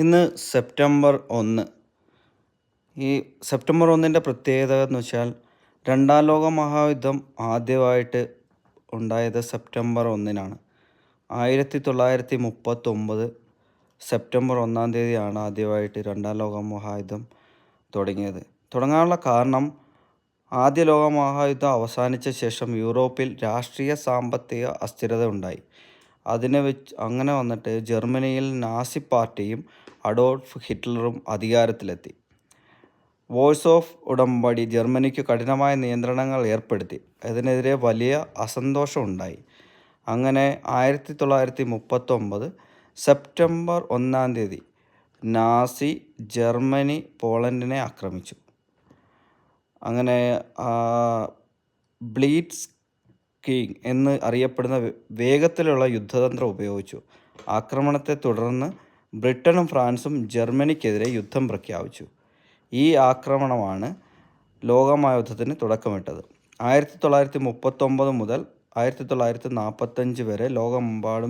ഇന്ന് സെപ്റ്റംബർ ഒന്ന്. ഈ സെപ്റ്റംബർ ഒന്നിന്റെ പ്രത്യേകത എന്ന് വെച്ചാൽ രണ്ടാം ലോക മഹായുദ്ധം ആദ്യമായിട്ട് ഉണ്ടായത് സെപ്റ്റംബർ ഒന്നിനാണ്. ആയിരത്തി തൊള്ളായിരത്തി മുപ്പത്തൊമ്പത് സെപ്റ്റംബർ ഒന്നാം തീയതിയാണ് ആദ്യമായിട്ട് രണ്ടാം ലോക മഹായുദ്ധം തുടങ്ങിയത്. തുടങ്ങാനുള്ള കാരണം ആദ്യ ലോക മഹായുദ്ധം അവസാനിച്ച ശേഷം യൂറോപ്പിൽ രാഷ്ട്രീയ സാമ്പത്തിക അസ്ഥിരത ഉണ്ടായി. അതിനെ വെച്ച് അങ്ങനെ വന്നിട്ട് ജർമ്മനിയിൽ നാസി പാർട്ടിയും അഡോൾഫ് ഹിറ്റ്ലറും അധികാരത്തിലെത്തി. വോയ്സ് ഓഫ് ഉടമ്പടി ജർമ്മനിക്ക് കഠിനമായ നിയന്ത്രണങ്ങൾ ഏർപ്പെടുത്തി. അതിനെതിരെ വലിയ അസന്തോഷമുണ്ടായി. അങ്ങനെ ആയിരത്തി തൊള്ളായിരത്തി മുപ്പത്തൊമ്പത് സെപ്റ്റംബർ ഒന്നാം തീയതി നാസി ജർമ്മനി പോളണ്ടിനെ ആക്രമിച്ചു. അങ്ങനെ ബ്ലീറ്റ്സ് കിങ് എന്ന് അറിയപ്പെടുന്ന വേഗത്തിലുള്ള യുദ്ധതന്ത്രം ഉപയോഗിച്ചു. ആക്രമണത്തെ തുടർന്ന് ബ്രിട്ടനും ഫ്രാൻസും ജർമ്മനിക്കെതിരെ യുദ്ധം പ്രഖ്യാപിച്ചു. ഈ ആക്രമണമാണ് ലോകമഹായുദ്ധത്തിന് തുടക്കമിട്ടത്. ആയിരത്തി തൊള്ളായിരത്തി മുപ്പത്തൊമ്പത് മുതൽ ആയിരത്തി തൊള്ളായിരത്തി നാൽപ്പത്തഞ്ച് വരെ ലോകമെമ്പാടും